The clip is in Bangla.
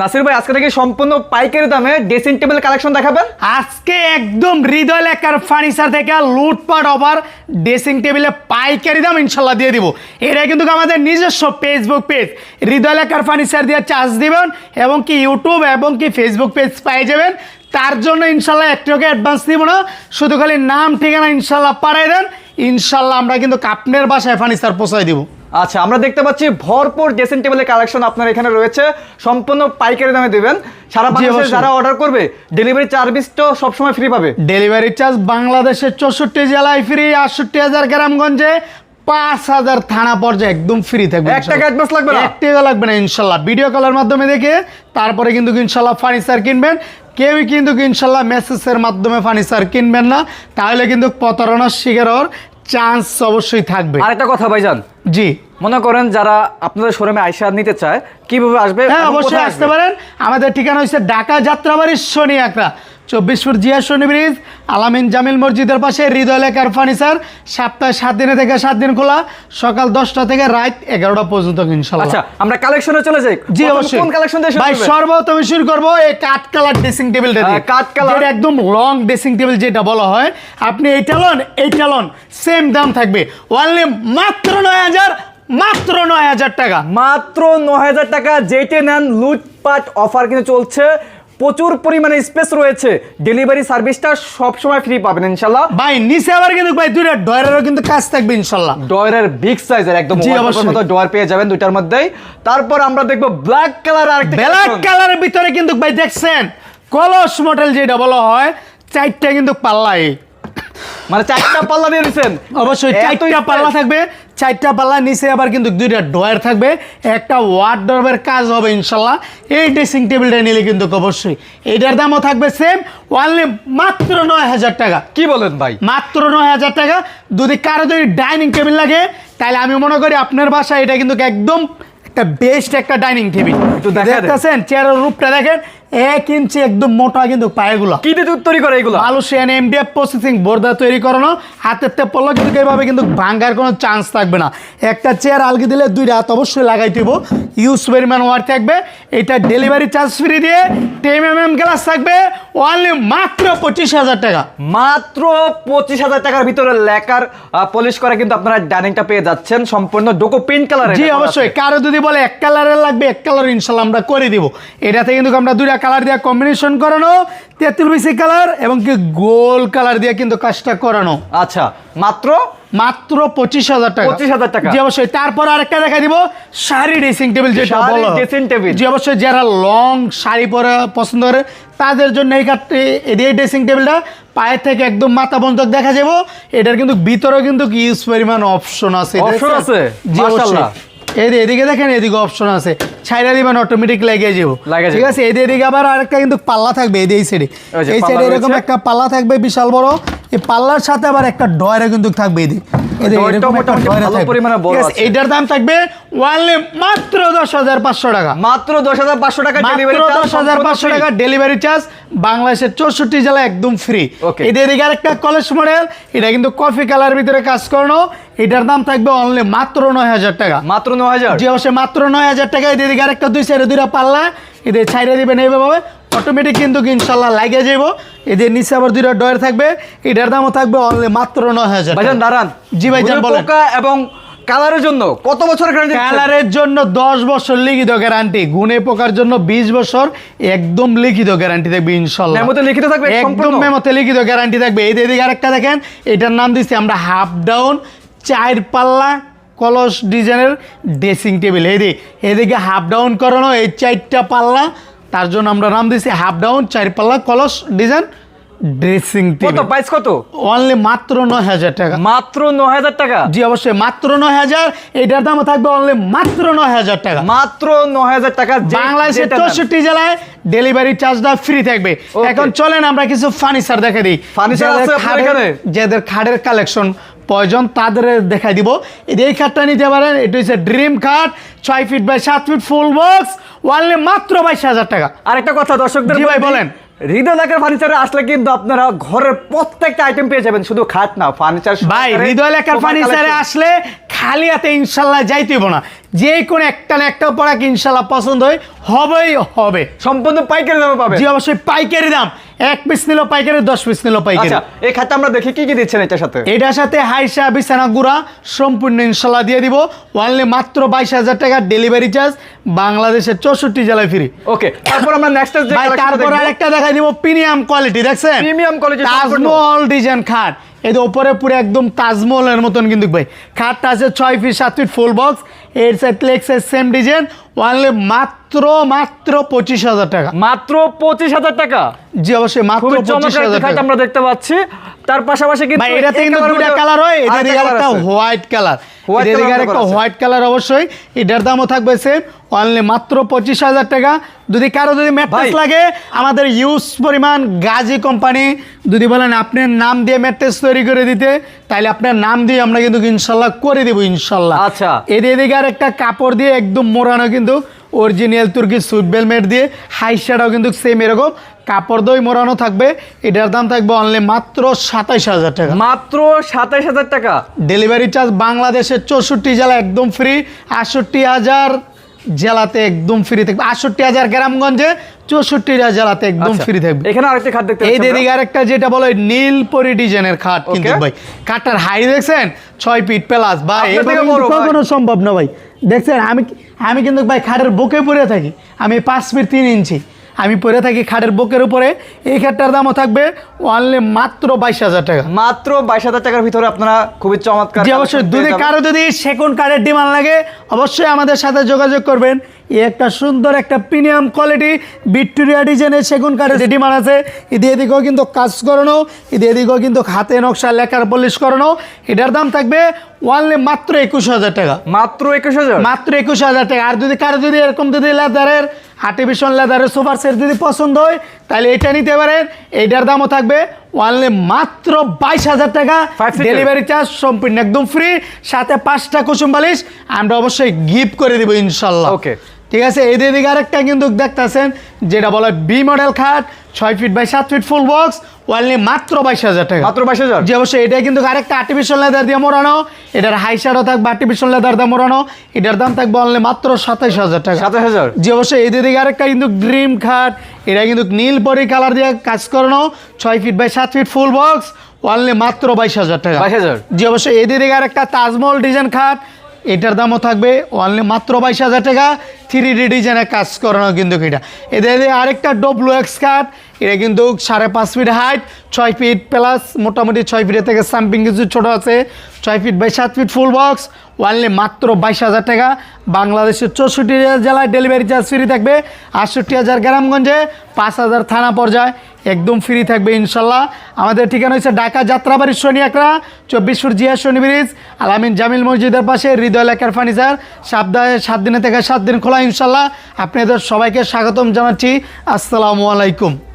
নাসির ভাই, আজকে থেকে সম্পূর্ণ পাইকারি দামে ড্রেসিং টেবিল কালেকশন দেখাবেন। আজকে একদম হৃদয় লেখার ফার্নিচার থেকে লুটপাট অফার ড্রেসিং টেবিলে পাইকারি দাম ইনশাল্লাহ দিয়ে দিব। এটা কিন্তু আমাদের নিজস্ব ফেসবুক পেজ হৃদয় লেখার ফার্নিচার দিয়ে চার্জ দিবেন এবং কি ইউটিউব এবং কি ফেসবুক পেজ পাই যাবেন। তার জন্য ইনশাল্লাহ একটু অ্যাডভান্স দিব না। শুধু খালি নাম, ঠিকানা ইনশাল্লাহ পাঠাই দেন। ইনশাল্লাহ আমরা কিন্তু কাপনের বাসায় ফার্নিচার পৌঁছাই দিব। আচ্ছা আমরা দেখতে পাচ্ছি ভরপুর ড্রেসিং টেবিলের কালেকশন আপনার এখানে রয়েছে। সম্পূর্ণ পাইকারি দামে দেবেন। সারা বাংলাদেশে। যারা অর্ডার করবে ডেলিভারি চার্জেস তো সবসময় ফ্রি পাবে। ডেলিভারি চার্জ বাংলাদেশের চৌষট্টি জেলায় ফ্রি আটষট্টি হাজার গ্রামগঞ্জে পাঁচ হাজার থানা পর্যায়ে একদম ফ্রি থাকবে এক টাকা অ্যাডভান্স লাগবে না? এক টাকা লাগবে না ইনশাল্লাহ। ভিডিও কলের মাধ্যমে দেখে তারপরে কিন্তু ইনশাল্লাহ ফার্নিচার কিনবেন। কেউই কিন্তু ইনশাল্লাহ মেসেজের মাধ্যমে ফার্নিচার কিনবেন না। তাহলে কিন্তু প্রতারণার শিকার হওয়ার চান্স অবশ্যই থাকবে। আরেকটা কথা ভাইজান। জি। মনে করেন যারা আপনাদের শোরুমে আইসা নিতে চায় কীভাবে আসবে হ্যাঁ অবশ্যই আসতে পারেন। আমাদের ঠিকানা হচ্ছে ঢাকা যাত্রাবাড়ির শনি আকরা চব্বিশ ফুট জিয়া শনি ব্রিজ আলামিন জামিল মসজিদের পাশে হৃদয় লেখার ফার্নিচার। সপ্তাহে সাত দিনে থেকে সাত দিন খোলা সকাল দশটা থেকে রাত এগারোটা পর্যন্ত ইনশাল্লাহ। আচ্ছা আমরা কালেকশনে চলে যাই। জি অবশ্যই। কোন কালেকশন দিয়ে শুরু ভাই সর্বপ্রথম শুরু করব এই কাঠ কালার ড্রেসিং টেবিলটা দিয়ে। কাঠ কালার। একদম লং ড্রেসিং টেবিল যেটা বলা হয়। আপনি এইটা লন এইটা লন সেম দাম থাকবে। অনলি মাত্র নয় হাজার মাত্র নয় হাজার টাকা। মাত্র ন হাজার টাকা যেইটে নেন লুটপাট অফার কিন্তু চলছে। প্রচুর পরিমাণে স্পেস রয়েছে। ডেলিভারি সার্ভিসটা সবসময় ফ্রি পাবেন ইনশাল্লাহ। ভাই নিচে আবার কিন্তু ভাই দুইটা ডয়ারেরও কিন্তু কাজ থাকবে ইনশাল্লাহ। ডয়ারের বিগ সাইজের একদম জি, wallpaper অবশ্যই। মতো ডয়ার পেয়ে যাবেন দুইটার মধ্যেই। তারপর আমরা দেখব ব্ল্যাক কালার আর ব্ল্যাক কালারের ভিতরে কিন্তু ভাই দেখছেন কলস মডেল যেটা বলা হয় চারটা কিন্তু পাল্লাই। মানে চারটা পাল্লা দিয়ে দিচ্ছেন অবশ্যই চারটা পাল্লা থাকবে চারটা পাল্লা নিচে আবার কিন্তু দুইটা ডয়ার থাকবে একটা ওয়ার্ডরবের কাজ হবে ইনশাল্লাহ। এই ড্রেসিং টেবিলটা নিলে কিন্তু অবশ্যই। এইটার দামও থাকবে সেম অনলি মাত্র নয় হাজার টাকা। কি বলেন ভাই? মাত্র নয় হাজার টাকা। যদি কারও যদি ডাইনিং টেবিল লাগে তাহলে আমি মনে করি আপনার বাসায় এটা কিন্তু একদম একটা বেস্ট একটা ডাইনিং টেবিল দেখতেছেন চেয়ারের রূপটা দেখেন এক ইঞ্চি একদম মোটা কিন্তু পায়েগুলো। কি দিয়ে তৈরি করে এগুলো? মালয়েশিয়ান এমডিএফ প্রসেসিং বোর্ডা তৈরি করানো। হাতের তে পড়ল কিন্তু এইভাবে কিন্তু ভাঙ্গার কোনো চান্স থাকবে না। একটা চেয়ার আলগি দিলে দুই রাত অবশ্যই লাগাই দিব। ইউজ পরিমাণ ওয়ার থাকবে। এটা ডেলিভারি চার্জ ফ্রি দিয়ে টেম এম এম গ্লাস থাকবে। অনলি মাত্র পঁচিশ হাজার টাকা। মাত্র পঁচিশ হাজার টাকার ভিতরে লেকার পলিশ করে কিন্তু আপনারা ডাইনিংটা পেয়ে যাচ্ছেন। সম্পূর্ণ ডোকো পিঙ্ক কালার জি অবশ্যই। কারও যদি বলে এক কালারের লাগবে এক কালার ইনশাল্লাহ আমরা করে দিব। এটাতে কিন্তু আমরা দুই দুইটা কালার দিয়ে কম্বিনেশন করানো তেঁতুল বিসি কালার এবং কি গোল কালার দিয়ে কিন্তু কাজটা করানো আচ্ছা মাত্র মাত্র পঁচিশ হাজার টাকা 25,000 টাকা। জি অবশ্যই তারপর আরেকটা দেখা দিব শাড়ি ড্রেসিং টেবিল যেটা বলো dressing table। জি অবশ্যই যারা লং শাড়ি পরা পছন্দ করে তাদের জন্য এই কাঠটি এই ড্রেসিং টেবিলটা পায়ের থেকে একদম মাথা পর্যন্ত দেখা যাব এটার কিন্তু ভিতরেও কিন্তু ইউজ পরিমাণ অপশন আছে দেখছেন? আছে? জি অবশ্যই মাশাআল্লাহ। এদি- এদিকে দেখেন এদিকে অপশন আছে। ছাইরা দিবেন অটোমেটিক লাগিয়ে যাব। ঠিক আছে? এদিকে এদিকে আবার আরেকটা কিন্তু পাল্লা থাকবে এদিকে এই সাইডে এই সাইডে এরকম একটা পাল্লা থাকবে বিশাল বড়। এই পাল্লার সাথে আবার একটা ডয়ারে কিন্তু থাকবে এদিকে দাম থাকবে ওয়ানলি মাত্র দশ হাজার পাঁচশো টাকা। মাত্র দশ হাজার পাঁচশো টাকা ডেলিভারি মাত্র দশ হাজার পাঁচশো টাকা ডেলিভারি চার্জ বাংলাদেশের চৌষট্টি জেলায় একদম ফ্রি এদের এদিকে আরেকটা কলেজ মডেল এটা কিন্তু কফি কালার ভিতরে কাজ করানো। এটার দাম থাকবে অনলি মাত্র নয় হাজার টাকা। মাত্র ন হাজার? জি অবশ্যই মাত্র নয় হাজার টাকা। এদের এদিকে আরেকটা দুই সাইডে দুইটা পাল্লা। এদের ছাইড়ে দিবেন এইভাবে। অটোমেটিক কিন্তু ইনশাল্লাহ লাগে যাব এদের নিচে আবার দুইটা ডয়ার থাকবে এটার দামও থাকবে অনলি মাত্র নয় হাজার ভাইজান দাঁড়ান। জি ভাইজান পোকা এবং কালারের জন্য কত বছর গ্যারান্টি কালারের জন্য দশ বছর লিখিত গ্যারান্টি গুনে পোকার জন্য বিশ বছর একদম লিখিত গ্যারান্টি থাকবে ইনশাল্লাহ। মেমোতে লিখিত থাকবে একদম? মেমোতে লিখিত গ্যারান্টি থাকবে। এই দিকে আরেকটা দেখেন এটার নাম দিচ্ছি আমরা হাফ ডাউন চার পাল্লা কলস ডিজাইনের ড্রেসিং টেবিল এদিকে এদিকে হাফ ডাউন করানো এই চারটা পাল্লা তার জন্য আমরা নাম দিয়েছি হাফ ডাউন চারপাল্লা কলস ডিজাইন ড্রেসিং কত? প্রাইস কত? অনলি মাত্র নয় হাজার টাকা। মাত্র ন হাজার টাকা? জি অবশ্যই মাত্র নয় হাজার। এটার দাম থাকবে অনলি মাত্র নয় হাজার টাকা। মাত্র ন হাজার টাকা বাংলাদেশের চৌষট্টি জেলায় ডেলিভারি চার্জটা ফ্রি থাকবে. এখন চলেন আমরা কিছু ফার্নিচার দেখে দিই। Furniture যাদের আছে খাটের- কালেকশন প্রয়োজন তাদের দেখাই দিব। এই এই খাটটা নিতে পারেন এটা হচ্ছে ড্রিম খাট ছয় ফিট বাই সাত ফিট ফুল বক্স ওয়ানলি মাত্র বাইশ হাজার টাকা। আরেকটা কথা দর্শকদের ভাই, বলেন। হৃদয় লেখার ফার্নিচারে আসলে কিন্তু আপনারা ঘরের প্রত্যেকটা আইটেম পেয়ে যাবেন। শুধু খাট না ফার্নিচার ভাই হৃদয় লেখার ফার্নিচারে আসলে খালি হাতে ইনশাল্লাহ যাইতেইব না। যে কোনো একটা না একটা পড়াক ইনশাল্লাহ পছন্দ হয় হবেই হবে। সম্পূর্ণ পাইকারি দামে পাবেন। জি অবশ্যই পাইকারি দাম। এক পিস নিল পাইকারি দশ পিস নিল পাইকারি। আচ্ছা এই খাটটা আমরা দেখি কি কি দিচ্ছেন এটার সাথে? এটার সাথে হাইসা বিছানা গুড়া সম্পূর্ণ ইনশাল্লাহ দিয়ে দিব। ওনলি মাত্র বাইশ হাজার টাকা ডেলিভারি চার্জ বাংলাদেশের চৌষট্টি জেলায় ফ্রি ওকে তারপর আমরা নেক্সট তারপর আরেকটা দেখাই দিব প্রিমিয়াম কোয়ালিটি দেখছেন? প্রিমিয়াম কোয়ালিটি তাজমহল ডিজাইন খাট। এই যে উপরে পুরো একদম তাজমহলের মতন কিন্তু ভাই। খাটটা আছে ছয় ফিট সাত ফিট ফুল বক্স এর সাইড লেক্সের সেম ডিজাইন ওয়ানলি মাত্র মাত্র পঁচিশ হাজার টাকা। মাত্র পঁচিশ হাজার টাকা? জি অবশ্যই মাত্র পঁচিশ হাজার টাকা। আমরা দেখতে পাচ্ছি। তার পাশাপাশি কিন্তু এটাতে কিন্তু দুইটা কালার হয় এদিকে একটা হোয়াইট কালার White এদিকে একটা হোয়াইট কালার অবশ্যই এটার দামও থাকবে সেম অনলি মাত্র পঁচিশ হাজার টাকা। যদি কারও যদি ম্যাট্রেস। লাগে আমাদের ইউজ পরিমাণ গাজী কোম্পানি যদি বলেন আপনার নাম দিয়ে ম্যাট্রেস তৈরি করে দিতে তাহলে আপনার নাম দিয়ে আমরা কিন্তু ইনশাল্লাহ করে দেবো ইনশাল্লাহ। আচ্ছা। এদিকে এদিকে আর একটা কাপড় দিয়ে একদম মোড়ানো কিন্তু অরিজিনাল তুর্কি সুইট বেলমেট দিয়ে হাই শ্যাডাও কিন্তু সেম এরকম। কাপড় দই মোড়ানো থাকবে এটার দাম থাকবে অনলি মাত্র সাতাইশ হাজার টাকা। মাত্র সাতাইশ হাজার টাকা। ডেলিভারি চার্জ বাংলাদেশের চৌষট্টি জেলা একদম ফ্রি আটষট্টি হাজার জেলাতে একদম ফ্রি থাকবে। আটষট্টি হাজার গ্রামগঞ্জে চৌষট্টি হাজার জেলাতে একদম আচ্ছা, ফ্রি থাকবে। এখানে আরেকটা খাট দেখতে এই দিদিকে আরেকটা যেটা বলো নীল পরি ডিজাইনের খাট কিন্তু ভাই। খাটটার হাই দেখছেন? ছয় ফিট প্লাস ভাই। কখনো সম্ভব না ভাই। দেখছেন আমি আমি কিন্তু ভাই খাটের বুকে পরে থাকি। আমি পাঁচ ফিট তিন ইঞ্চি আমি পরে থাকি খাটের বুকের উপরে। এই খাটটার দামও থাকবে অনলি মাত্র বাইশ হাজার টাকা। মাত্র বাইশ হাজার টাকার ভিতরে আপনারা খুবই চমৎকার জি অবশ্যই। যদি কারও যদি সেকেন্ড কার্ডের ডিমান্ড লাগে অবশ্যই আমাদের সাথে যোগাযোগ করবেন। এই একটা সুন্দর একটা প্রিমিয়াম কোয়ালিটি ভিক্টোরিয়া ডিজাইনের সেকেন্ড কার্ডের যে ডিমান্ড আছে এদি এদিকেও কিন্তু কাজ করানো এদি এদিকেও কিন্তু হাতে নকশা লেখার পলিশ করানো এটার দাম থাকবে ওয়ানলি মাত্র একুশ হাজার টাকা। মাত্র একুশ হাজার? মাত্র একুশ হাজার টাকা। আর যদি কারও যদি এরকম যদি লেদারের আর্টিফিশিয়াল লেদারের সোফার সেট যদি পছন্দ হয় তাহলে এটা নিতে পারেন। এইটার দামও থাকবে অনলি মাত্র বাইশ হাজার টাকা। ডেলিভারি চার্জ সম্পূর্ণ একদম ফ্রি সাথে পাঁচটা কুসুম বালিশ আমরা অবশ্যই গিফট করে দেবো ইনশাল্লাহ। Okay. ঠিক আছে? এই দিকে আরেকটা কিন্তু দেখতেছেন যেটা বলে বি মডেল খাট ছয় ফিট বাই সাত ফিট ফুল বক্স ওয়ানলি মাত্র বাইশ হাজার টাকা। মাত্র বাইশ হাজার? জি অবশ্যই এটা কিন্তু আরেকটা আর্টিফিশিয়াল লেদার দিয়ে মোড়ানো। এটার হাই শাড়ও থাকবে আর্টিফিশিয়াল লেদার দিয়ে মোড়ানো। এটার দাম থাকবে অনলি মাত্র সাতাইশ হাজার টাকা। সাতাশ হাজার? জি অবশ্যই এদের দিকে আরেকটা কিন্তু ড্রিম খাট। এটা কিন্তু নীল পরি কালার দিয়ে কাজ করানো। ছয় ফিট বাই সাত ফিট ফুল বক্স অনলি মাত্র বাইশ হাজার টাকা। 22,000 জি অবশ্যই এদের দিকে আরেকটা তাজমহল ডিজাইন খাট। এটার দামও থাকবে অনলি মাত্র বাইশ হাজার টাকা। থ্রি ডি ডিজাইনের কাজ করানো কিন্তু এটা। এদের আরেকটা ডব্লু এক্স খাট এটা কিন্তু সাড়ে পাঁচ ফিট হাইট ছয় ফিট প্লাস মোটামুটি ছয় ফিটের থেকে সামথিং কিছু ছোটো আছে। ছয় ফিট বাই সাত ফিট ফুল বক্স ওয়ানলি মাত্র বাইশ হাজার টাকা। বাংলাদেশের চৌষট্টি জেলায় ডেলিভারি চার্জ ফ্রি থাকবে। আটষট্টি হাজার গ্রামগঞ্জে পাঁচ হাজার থানা পর্যায়ে। একদম ফ্রি থাকবে ইনশাল্লাহ। আমাদের ঠিকানা হচ্ছে ঢাকা শনি একরা চব্বিশ জিয়া শনি ব্রিজ, আলামিন জামিল মসজিদের পাশে হৃদয় লেখার ফার্নিচার সপ্তাহে সাত দিনে থেকে সাত দিন খোলা ইনশাল্লাহ। আপনাদের সবাইকে স্বাগতম জানাচ্ছি। আসসালামু আলাইকুম।